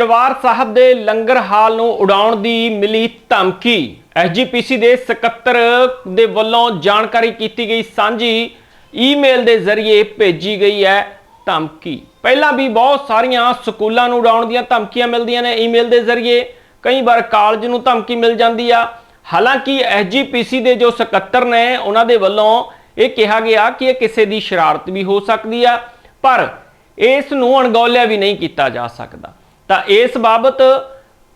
ਦਰਬਾਰ ਸਾਹਿਬ ਦੇ ਲੰਗਰ ਹਾਲ ਨੂੰ ਉਡਾਉਣ ਦੀ ਮਿਲੀ ਧਮਕੀ। ਐਸਜੀਪੀਸੀ ਦੇ ਸਕੱਤਰ ਦੇ ਵੱਲੋਂ ਜਾਣਕਾਰੀ ਕੀਤੀ ਗਈ ਸਾਂਝੀ ਈਮੇਲ ਦੇ ਜ਼ਰੀਏ ਭੇਜੀ ਗਈ ਹੈ ਧਮਕੀ। ਪਹਿਲਾਂ ਵੀ ਬਹੁਤ ਸਾਰੀਆਂ ਸਕੂਲਾਂ ਨੂੰ ਉਡਾਉਣ ਦੀਆਂ ਧਮਕੀਆਂ ਮਿਲਦੀਆਂ ਨੇ ਈਮੇਲ ਦੇ ਜ਼ਰੀਏ। ਕਈ ਵਾਰ ਕਾਲਜ ਨੂੰ ਧਮਕੀ ਮਿਲ ਜਾਂਦੀ ਆ। ਹਾਲਾਂਕਿ ਐਸਜੀਪੀਸੀ ਦੇ ਜੋ ਸਕੱਤਰ ਨੇ, ਉਹਨਾਂ ਦੇ ਵੱਲੋਂ ਇਹ ਕਿਹਾ ਗਿਆ ਕਿ ਇਹ ਕਿਸੇ ਦੀ ਸ਼ਰਾਰਤ ਵੀ ਹੋ ਸਕਦੀ ਆ, ਪਰ ਇਸ ਨੂੰ ਅਣਗੌਲਿਆ ਵੀ ਨਹੀਂ ਕੀਤਾ ਜਾ ਸਕਦਾ। ਤਾਂ ਇਸ ਬਾਬਤ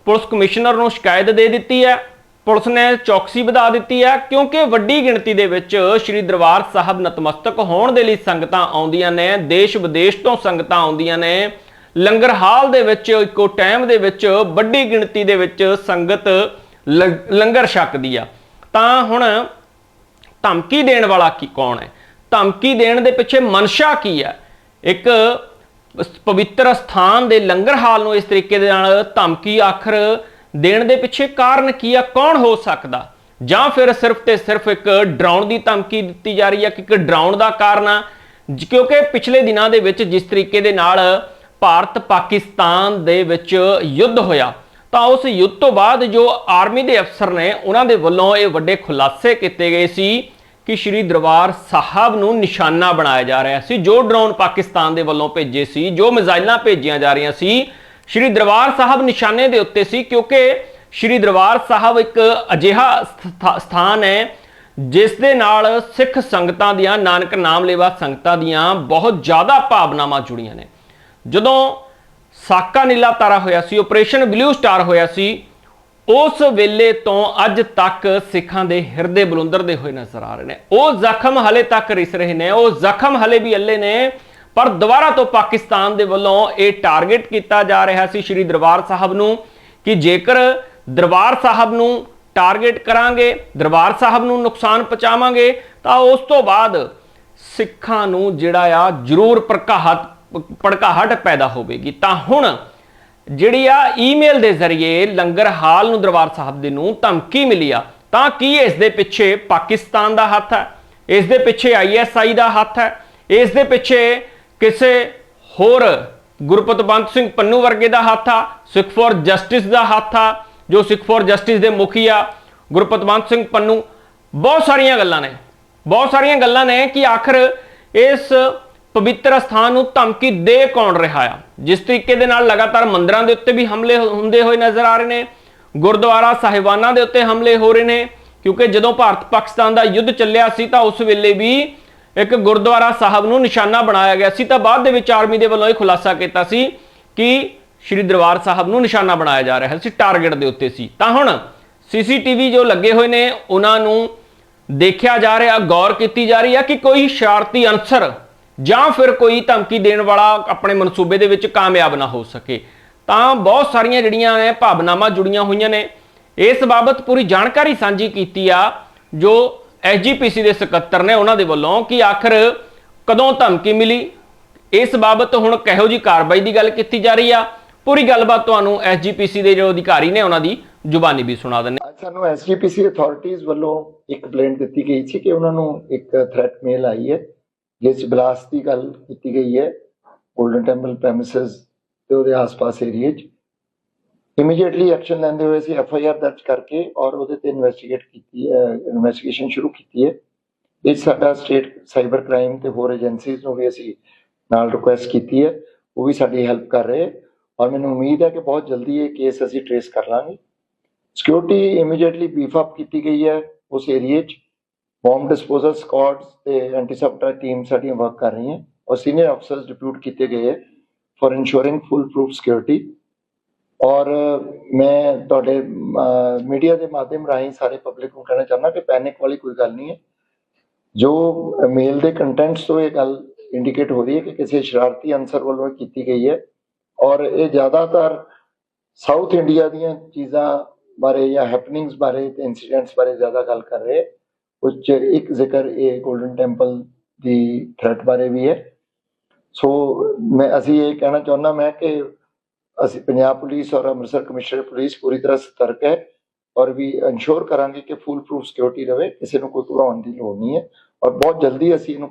ਪੁਲਿਸ ਕਮਿਸ਼ਨਰ ਨੂੰ ਸ਼ਿਕਾਇਤ ਦੇ ਦਿੱਤੀ ਹੈ। ਪੁਲਿਸ ਨੇ ਚੌਕਸੀ ਵਧਾ ਦਿੱਤੀ ਹੈ ਕਿਉਂਕਿ ਵੱਡੀ ਗਿਣਤੀ ਦੇ ਵਿੱਚ ਸ੍ਰੀ ਦਰਬਾਰ ਸਾਹਿਬ ਨਤਮਸਤਕ ਹੋਣ ਦੇ ਲਈ ਸੰਗਤਾਂ ਆਉਂਦੀਆਂ ਨੇ ਦੇਸ਼ ਵਿਦੇਸ਼ ਤੋਂ ਸੰਗਤਾਂ ਆਉਂਦੀਆਂ ਨੇ। ਲੰਗਰ ਹਾਲ ਦੇ ਵਿੱਚ, ਇੱਕੋ ਟਾਈਮ ਦੇ ਵਿੱਚ, ਵੱਡੀ ਗਿਣਤੀ ਦੇ ਵਿੱਚ ਸੰਗਤ ਲੰਗ- ਲੰਗਰ ਛਕਦੀ ਆ। ਤਾਂ ਹੁਣ ਧਮਕੀ ਦੇਣ ਵਾਲਾ ਕੀ ਕੌਣ ਹੈ? ਧਮਕੀ ਦੇਣ ਦੇ ਪਿੱਛੇ ਮਨਸ਼ਾ ਕੀ ਹੈ? ਇੱਕ ਪਵਿੱਤਰ ਸਥਾਨ ਦੇ ਲੰਗਰ ਹਾਲ ਨੂੰ ਇਸ ਤਰੀਕੇ ਦੇ ਨਾਲ ਧਮਕੀ ਆਖਰ ਦੇਣ ਦੇ ਪਿੱਛੇ ਕਾਰਨ ਕੀ ਆ, ਕੌਣ ਹੋ ਸਕਦਾ? ਜਾਂ ਫਿਰ ਸਿਰਫ ਤੇ ਸਿਰਫ ਇੱਕ ਡਰਾਉਣ ਦੀ ਧਮਕੀ ਦਿੱਤੀ ਜਾ ਰਹੀ ਹੈ ਕਿ ਇੱਕ ਡਰਾਉਣ ਦਾ ਕਾਰਨ ਆ? ਕਿਉਂਕਿ ਪਿਛਲੇ ਦਿਨਾਂ ਦੇ ਵਿੱਚ ਜਿਸ ਤਰੀਕੇ ਦੇ ਨਾਲ ਭਾਰਤ ਪਾਕਿਸਤਾਨ ਦੇ ਵਿੱਚ ਯੁੱਧ ਹੋਇਆ, ਤਾਂ ਉਸ ਯੁੱਧ ਤੋਂ ਬਾਅਦ ਜੋ ਆਰਮੀ ਦੇ ਅਫਸਰ ਨੇ, ਉਹਨਾਂ ਦੇ ਵੱਲੋਂ ਇਹ ਵੱਡੇ ਖੁਲਾਸੇ ਕੀਤੇ ਗਏ ਸੀ ਕਿ ਸ਼੍ਰੀ ਦਰਬਾਰ ਸਾਹਿਬ ਨੂੰ ਨਿਸ਼ਾਨਾ ਬਣਾਇਆ ਜਾ ਰਿਹਾ ਸੀ, ਜੋ ਡਰੋਨ ਪਾਕਿਸਤਾਨ ਦੇ ਵੱਲੋਂ ਭੇਜੇ ਸੀ, ਜੋ ਮਿਜ਼ਾਈਲਾਂ ਭੇਜੀਆਂ ਜਾ ਰਹੀਆਂ ਸੀ, ਸ਼੍ਰੀ ਦਰਬਾਰ ਸਾਹਿਬ ਨਿਸ਼ਾਨੇ ਦੇ ਉੱਤੇ ਸੀ, ਕਿਉਂਕਿ ਸ਼੍ਰੀ ਦਰਬਾਰ ਸਾਹਿਬ ਇੱਕ ਅਜਿਹਾ ਸਥਾ- ਸਥਾਨ ਹੈ, ਜਿਸ ਦੇ ਨਾਲ ਸਿੱਖ ਸੰਗਤਾਂ ਦੀਆਂ, ਨਾਨਕ ਨਾਮ ਲੇਵਾ ਸੰਗਤਾਂ ਦੀਆਂ ਬਹੁਤ ਜ਼ਿਆਦਾ ਭਾਵਨਾਵਾਂ ਜੁੜੀਆਂ ਨੇ। ਜਦੋਂ ਸਾਕਾ ਨੀਲਾ ਤਾਰਾ ਹੋਇਆ ਸੀ ਆਪਰੇਸ਼ਨ ਬਲੂ ਸਟਾਰ ਹੋਇਆ ਸੀ ਉਸ ਵੇਲੇ ਤੋਂ ਅੱਜ ਤੱਕ ਸਿੱਖਾਂ ਦੇ ਹਿਰਦੇ ਬਲੁੰਦਰਦੇ ਹੋਏ ਨਜ਼ਰ ਆ ਰਹੇ ਨੇ। ਉਹ ਜ਼ਖਮ ਹਲੇ ਤੱਕ ਰਿਸ ਰਹੇ ਨੇ। ਉਹ ਜ਼ਖਮ ਹਲੇ ਵੀ ਅੱਲੇ ਨੇ, ਪਰ ਦੁਬਾਰਾ ਤੋਂ ਪਾਕਿਸਤਾਨ ਦੇ ਵੱਲੋਂ ਇਹ ਟਾਰਗੇਟ ਕੀਤਾ ਜਾ ਰਿਹਾ ਸੀ ਸ੍ਰੀ ਦਰਬਾਰ ਸਾਹਿਬ ਨੂੰ ਕਿ ਜੇਕਰ ਦਰਬਾਰ ਸਾਹਿਬ ਨੂੰ ਟਾਰਗੇਟ ਕਰਾਂਗੇ, ਦਰਬਾਰ ਸਾਹਿਬ ਨੂੰ ਨੁਕਸਾਨ ਪਹੁੰਚਾਵਾਂਗੇ, ਤਾਂ ਉਸ ਤੋਂ ਬਾਅਦ ਸਿੱਖਾਂ ਨੂੰ ਜਿਹੜਾ ਆ ਜ਼ਰੂਰ ਪ੍ਰਕਾਹਟ ਭੜਕਾਹਟ ਪੈਦਾ ਹੋਵੇਗੀ। ਤਾਂ ਹੁਣ ਜਿਹੜੀ ਆ ਈਮੇਲ ਦੇ ਜ਼ਰੀਏ ਲੰਗਰ ਹਾਲ ਨੂੰ ਦਰਬਾਰ ਸਾਹਿਬ ਦੇ ਨੂੰ ਧਮਕੀ ਮਿਲੀ ਆ, ਤਾਂ ਕੀ ਇਸ ਦੇ ਪਿੱਛੇ ਪਾਕਿਸਤਾਨ ਦਾ ਹੱਥ ਹੈ? ਇਸ ਦੇ ਪਿੱਛੇ ਆਈਐਸਆਈ ਦਾ ਹੱਥ ਹੈ? ਇਸ ਦੇ ਪਿੱਛੇ ਕਿਸੇ ਹੋਰ ਗੁਰਪਤਵੰਤ ਸਿੰਘ ਪੰਨੂ ਵਰਗੇ ਦਾ ਹੱਥ ਆ? ਸਿੱਖ ਫੋਰ ਜਸਟਿਸ ਦਾ ਹੱਥ ਆ, ਜੋ ਸਿੱਖ ਫੋਰ ਜਸਟਿਸ ਦੇ ਮੁਖੀ ਆ ਗੁਰਪਤਵੰਤ ਸਿੰਘ ਪੰਨੂ? ਬਹੁਤ ਸਾਰੀਆਂ ਗੱਲਾਂ ਨੇ। ਬਹੁਤ ਸਾਰੀਆਂ ਗੱਲਾਂ ਨੇ ਕਿ ਆਖਰ ਇਸ ਪਵਿੱਤਰ ਸਥਾਨ ਨੂੰ ਧਮਕੀ ਦੇ ਕੌਣ ਰਿਹਾ ਆ? ਜਿਸ ਤਰੀਕੇ ਦੇ ਨਾਲ ਲਗਾਤਾਰ ਮੰਦਰਾਂ ਦੇ ਉੱਤੇ ਵੀ ਹਮਲੇ ਹੁੰਦੇ ਹੋਏ ਨਜ਼ਰ ਆ ਰਹੇ ਨੇ, ਗੁਰਦੁਆਰਾ ਸਾਹਿਬਾਨਾਂ ਦੇ ਉੱਤੇ ਹਮਲੇ ਹੋ ਰਹੇ ਨੇ, ਕਿਉਂਕਿ ਜਦੋਂ ਭਾਰਤ ਪਾਕਿਸਤਾਨ ਦਾ ਯੁੱਧ ਚੱਲਿਆ ਸੀ ਤਾਂ ਉਸ ਵੇਲੇ ਵੀ ਇੱਕ ਗੁਰਦੁਆਰਾ ਸਾਹਿਬ ਨੂੰ ਨਿਸ਼ਾਨਾ ਬਣਾਇਆ ਗਿਆ ਸੀ, ਤਾਂ ਬਾਅਦ ਦੇ ਵਿੱਚ ਆਰਮੀ ਦੇ ਵੱਲੋਂ ਇਹ ਖੁਲਾਸਾ ਕੀਤਾ ਸੀ ਕਿ ਸ਼੍ਰੀ ਦਰਬਾਰ ਸਾਹਿਬ ਨੂੰ ਨਿਸ਼ਾਨਾ ਬਣਾਇਆ ਜਾ ਰਿਹਾ ਸੀ, ਟਾਰਗੇਟ ਦੇ ਉੱਤੇ ਸੀ। ਤਾਂ ਹੁਣ ਸੀਸੀਟੀਵੀ ਜੋ ਲੱਗੇ ਹੋਏ ਨੇ, ਉਹਨਾਂ ਨੂੰ ਦੇਖਿਆ ਜਾ ਰਿਹਾ, ਗੌਰ ਕੀਤੀ ਜਾ ਰਹੀ ਹੈ ਕਿ ਕੋਈ ਸ਼ਰਾਰਤੀ ਅਨਸਰ ਜਾਂ ਫਿਰ ਕੋਈ ਧਮਕੀ ਦੇਣ ਵਾਲਾ ਆਪਣੇ ਮਨਸੂਬੇ ਦੇ ਵਿੱਚ ਕਾਮਯਾਬ ਨਾ ਹੋ ਸਕੇ, ਤਾਂ ਬਹੁਤ ਸਾਰੀਆਂ ਜਿਹੜੀਆਂ ਨੇ ਭਾਵਨਾਵਾਂ ਜੁੜੀਆਂ ਹੋਈਆਂ ਨੇ। ਇਸ ਬਾਬਤ ਪੂਰੀ ਜਾਣਕਾਰੀ ਸਾਂਝੀ ਕੀਤੀ ਆ, ਜੋ ਐਸਜੀਪੀਸੀ ਦੇ ਸਕੱਤਰ ਨੇ ਉਹਨਾਂ ਦੇ ਵੱਲੋਂ ਕਿ ਆਖਰ ਕਦੋਂ ਧਮਕੀ ਮਿਲੀ। ਇਸ ਬਾਬਤ ਹੁਣ ਕਿਹੋ ਜੀ ਕਾਰਵਾਈ ਦੀ ਗੱਲ ਕੀਤੀ ਜਾ ਰਹੀ ਆ। ਪੂਰੀ ਗੱਲਬਾਤ ਤੁਹਾਨੂੰ ਐਸਜੀਪੀਸੀ ਦੇ ਜੋ ਅਧਿਕਾਰੀ ਨੇ ਉਹਨਾਂ ਦੀ ਜ਼ੁਬਾਨੀ ਵੀ ਸੁਣਾ ਦਿੰਦੇ ਅੱਜ ਸਾਨੂੰ ਐਸਜੀਪੀਸੀ ਅਥਾਰਟੀਜ਼ ਵੱਲੋਂ ਇੱਕ ਕੰਪਲੇਂਟ ਦਿੱਤੀ ਗਈ ਸੀ ਕਿ ਉਹਨਾਂ ਨੂੰ ਇੱਕ ਥ੍ਰੈਟ ਮੇਲ ਆਈ ਹੈ। ਜਿਸ 'ਚ ਬਲਾਸਟ ਦੀ ਗੱਲ ਕੀਤੀ ਗਈ ਹੈ ਗੋਲਡਨ ਟੈਂਪਲ ਪ੍ਰੈਮਿਸਸ ਤੇ ਉਹਦੇ ਆਸ-ਪਾਸ ਏਰੀਏ 'ਚ। ਇਮੀਡੀਏਟਲੀ ਐਕਸ਼ਨ ਲੈਂਦੇ ਹੋਏ ਅਸੀਂ ਐਫ ਆਈ ਆਰ ਦਰਜ ਕਰਕੇ ਔਰ ਉਹਦੇ ਤੇ ਇਨਵੈਸਟੀਗੇਟ ਕੀਤੀ ਹੈ ਇਨਵੈਸਟੀਗੇਸ਼ਨ ਸ਼ੁਰੂ ਕੀਤੀ ਹੈ। ਇਹ 'ਚ ਸਾਡਾ ਸਟੇਟ ਸਾਈਬਰ ਕ੍ਰਾਈਮ ਤੇ ਹੋਰ ਏਜੰਸੀਜ਼ ਨੂੰ ਵੀ ਅਸੀਂ ਨਾਲ ਰਿਕੁਐਸਟ ਕੀਤੀ ਹੈ, ਉਹ ਵੀ ਸਾਡੀ ਹੈਲਪ ਕਰ ਰਹੇ ਔਰ ਮੈਨੂੰ ਉਮੀਦ ਹੈ ਕਿ ਬਹੁਤ ਜਲਦੀ ਇਹ ਕੇਸ ਅਸੀਂ ਟ੍ਰੇਸ ਕਰ ਲਾਂਗੇ। ਸਿਕਿਉਰਿਟੀ ਇਮੀਡੀਏਟਲੀ ਬੀਫ ਅਪ ਕੀਤੀ ਗਈ ਹੈ ਉਸ ਏਰੀਏ 'ਚ। ਬੰਬ ਡਿਸਪੋਜ਼ਲ ਸਕਾਡਸ ਤੇ ਐਂਟੀ ਟੀਮ ਸਾਡੀਆਂ ਵਰਕ ਕਰ ਰਹੀਆਂ ਔਰ ਸੀਨੀਅਰ ਅਫਸਰਸ ਡਿਪਿਊਟ ਕੀਤੇ ਗਏ ਹੈ for ensuring full proof security ਔਰ ਮੈਂ ਤੁਹਾਡੇ ਮੀਡੀਆ ਦੇ ਮਾਧਿਅਮ ਰਾਹੀਂ ਸਾਰੇ ਪਬਲਿਕ ਨੂੰ ਕਹਿਣਾ ਚਾਹੁੰਦਾ ਕਿ ਪੈਨਿਕ ਵਾਲੀ ਕੋਈ ਗੱਲ ਨਹੀਂ ਹੈ। ਜੋ ਮੇਲ ਦੇ ਕੰਟੈਂਟਸ ਤੋਂ ਇਹ ਗੱਲ ਇੰਡੀਕੇਟ ਹੋ ਰਹੀ ਹੈ ਕਿ ਕਿਸੇ ਸ਼ਰਾਰਤੀ ਅਨਸਰ ਵੱਲੋਂ ਕੀਤੀ ਗਈ ਹੈ ਔਰ ਇਹ ਜ਼ਿਆਦਾਤਰ ਸਾਊਥ ਇੰਡੀਆ ਦੀਆਂ ਚੀਜ਼ਾਂ ਬਾਰੇ ਜਾਂ ਹੈਪਨਿੰਗਸ ਬਾਰੇ ਤੇ ਇਨਸੀਡੈਂਟਸ ਬਾਰੇ ਜ਼ਿਆਦਾ ਗੱਲ ਕਰ ਰਹੇ ਉਸ 'ਚ ਇੱਕ ਜ਼ਿਕਰ ਇਹ 골ਡਨ ਟੈਂਪਲ ਦੀ ਥ੍ਰੈਟ ਬਾਰੇ ਵੀ ਹੈ। ਸੋ ਮੈਂ, ਅਸੀਂ ਇਹ ਕਹਿਣਾ ਚਾਹੁੰਦਾ ਮੈਂ ਕਿ ਅਸੀਂ ਪੰਜਾਬ ਪੁਲਿਸ ਔਰ ਅੰਮ੍ਰਿਤਸਰ ਕਮਿਸ਼ਨਰ ਪੁਲਿਸ ਪੂਰੀ ਤਰ੍ਹਾਂ ਸਤਰਕ ਹੈ ਔਰ ਵੀ ਇਨਸ਼ੋਰ ਕਰਾਂਗੇ ਕਿ ਫੁੱਲ ਪ੍ਰੂਫ ਸਿਕਿਉਰਿਟੀ ਰਵੇ, ਕਿਸੇ ਨੂੰ ਕੋਈ ਘਬਰਾਉਣ ਦੀ ਲੋੜ ਨਹੀਂ ਹੈ ਔਰ ਬਹੁਤ ਜਲਦੀ ਅਸੀਂ ਇਹਨੂੰ